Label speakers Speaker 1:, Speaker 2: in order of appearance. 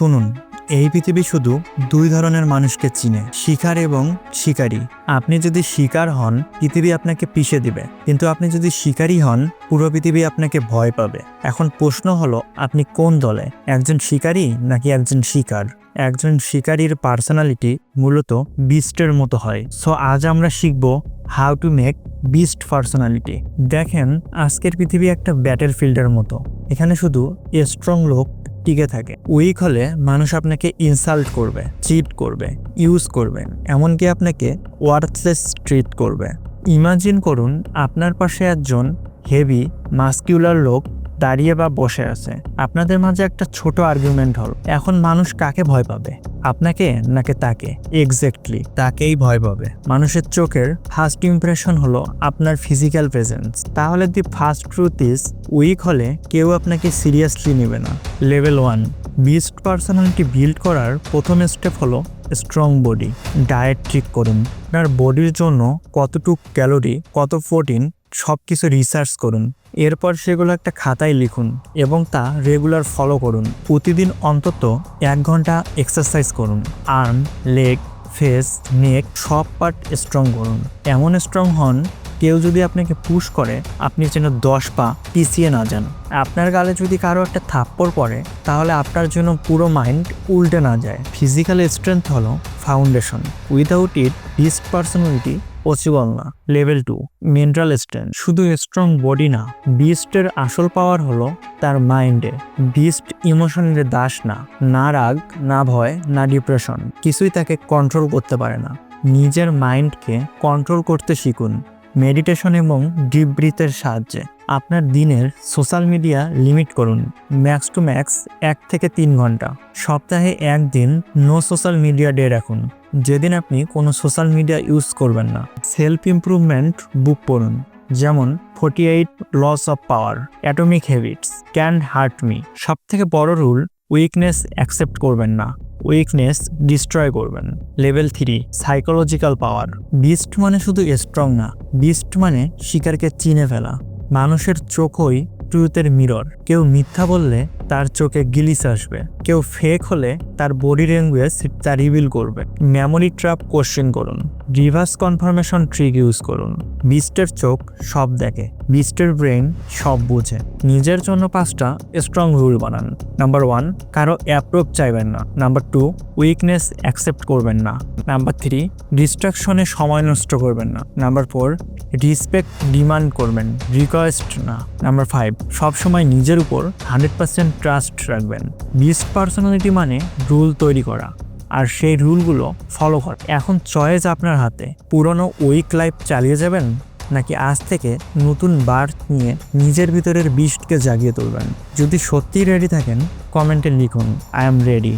Speaker 1: শুনুন, এই পৃথিবী শুধু দুই ধরনের মানুষকে চিনে, শিকার এবং শিকারী। আপনি যদি শিকার হন, পৃথিবী আপনাকে পিষে দিবে। কিন্তু আপনি যদি শিকারী হন, পুরো পৃথিবী আপনাকে ভয় পাবে। এখন প্রশ্ন হলো, আপনি কোন দলে? একজন শিকারী নাকি একজন শিকার? একজন শিকারীর পার্সোনালিটি মূলত বিস্টের মতো হয়। সো আজ আমরা শিখব how to make beast personality দেখেন, আজকের পৃথিবী একটা ব্যাটেল ফিল্ডের মতো। এখানে শুধু স্ট্রং লোক টিকে থাকে। উইক হলে মানুষ আপনাকে ইনসাল্ট করবে চিট করবে ইউজ করবে, এমনকি আপনাকে ওয়ার্থলেস ট্রিট করবে। ইমাজিন করুন আপনার পাশে একজন হেভি মাস্কিউলার লোক দাঁড়িয়ে বা বসে আছে। আপনাদের মাঝে একটা ছোট আর্গুমেন্ট হল, এখন মানুষ কাকে ভয় পাবে? আপনাকে নাকি তাকে? এক্স্যাক্টলি তাকেই ভয় পাবে। মানুষের চোখের ফার্স্ট ইমপ্রেশন হলো আপনার ফিজিক্যাল প্রেজেন্স তাহলে the first truth is weak হলে কেউ আপনাকে সিরিয়াসলি নেবে না। Level one beast personality build করার প্রথম স্টেপ হলো স্ট্রং বডি ডায়েট ঠিক করুন। আপনার বডির জন্য কতটুক ক্যালোরি কত প্রোটিন সব কিছু রিসার্চ করুন, এরপর সেগুলো একটা খাতায় লিখুন এবং তা রেগুলার ফলো করুন। প্রতিদিন অন্তত এক ঘণ্টা এক্সারসাইজ করুন। আর্ম লেগ ফেস নেক সব পার্ট স্ট্রং করুন। এমন স্ট্রং হন, কেউ যদি আপনাকে পুশ করে, আপনি যেন দশ পা পিছিয়ে না যান। আপনার গালে যদি কারও একটা থাপ্পড় পড়ে, তাহলে আপনার জন্য পুরো মাইন্ড উল্টে না যায়। ফিজিক্যাল স্ট্রেংথ হলো foundation without it beast personality না। লেভেল টু মেন্টাল স্ট্রেংথ শুধু স্ট্রং বডি না বিস্টের আসল পাওয়ার হলো তার মাইন্ডে বিস্ট ইমোশনের দাস না না রাগ, না ভয়, না ডিপ্রেশন কিছুই তাকে কন্ট্রোল করতে পারে না। নিজের মাইন্ডকে কন্ট্রোল করতে শিখুন। মেডিটেশন এবং ডিপ ব্রিথের সাহায্যে আপনার দিনের সোশ্যাল মিডিয়া লিমিট করুন, ম্যাক্স টু ম্যাক্স এক থেকে তিন ঘণ্টা। সপ্তাহে একদিন নো সোশ্যাল মিডিয়া ডে রাখুন, যেদিন আপনি কোনো সোশ্যাল মিডিয়া ইউজ করবেন না। সেলফ ইমপ্রুভমেন্ট বুক পড়ুন, যেমন forty eight laws of power, atomic habits can hurt me. সব থেকে বড় রুল, উইকনেস অ্যাকসেপ্ট করবেন না। উইকনেস ডিস্ট্রয় করবেন। Level three psychological power beast মানে শুধু স্ট্রং না। বিস্ট মানে শিকারকে চিনে ফেলা। মানুষের চোখই ট্রুথের মিরর কেউ মিথ্যা বললে তার চোখে গিলিস আসবে। কেউ ফেক হলে তার বডি ল্যাঙ্গুয়েজ তা রিভিল করবে। মেমোরি ট্র্যাপ কোশ্চেন করুন। রিভার্স কনফার্মেশন ট্রিক ইউজ করুন। বিস্টের চোখ সব দেখে। বিস্টের ব্রেন সব বুঝে। নিজের জন্য পাঁচটা স্ট্রং রুল বানান। নাম্বার ওয়ান কারও অ্যাপ্রুভ চাইবেন না। নাম্বার টু উইকনেস অ্যাকসেপ্ট করবেন না। নাম্বার থ্রি ডিস্ট্রাকশনে সময় নষ্ট করবেন না। নাম্বার ফোর রিসপেক্ট ডিমান্ড করবেন রিকোয়েস্ট না। নাম্বার ফাইভ সবসময় নিজের উপর হান্ড্রেড পার্সেন্ট ট্রাস্ট রাখবেন। বিস্ট পার্সোনালিটি মানে রুল তৈরি করা। আর সেই রুলগুলো ফলো কর। এখন চয়েস আপনার হাতে। পুরনো উইক লাইফ চালিয়ে যাবেন? নাকি আজ থেকে নতুন বার্থ নিয়ে নিজের ভিতরের বিষ্টকে জাগিয়ে তুলবেন? যদি সত্যিই রেডি থাকেন কমেন্টে লিখুন আই এম রেডি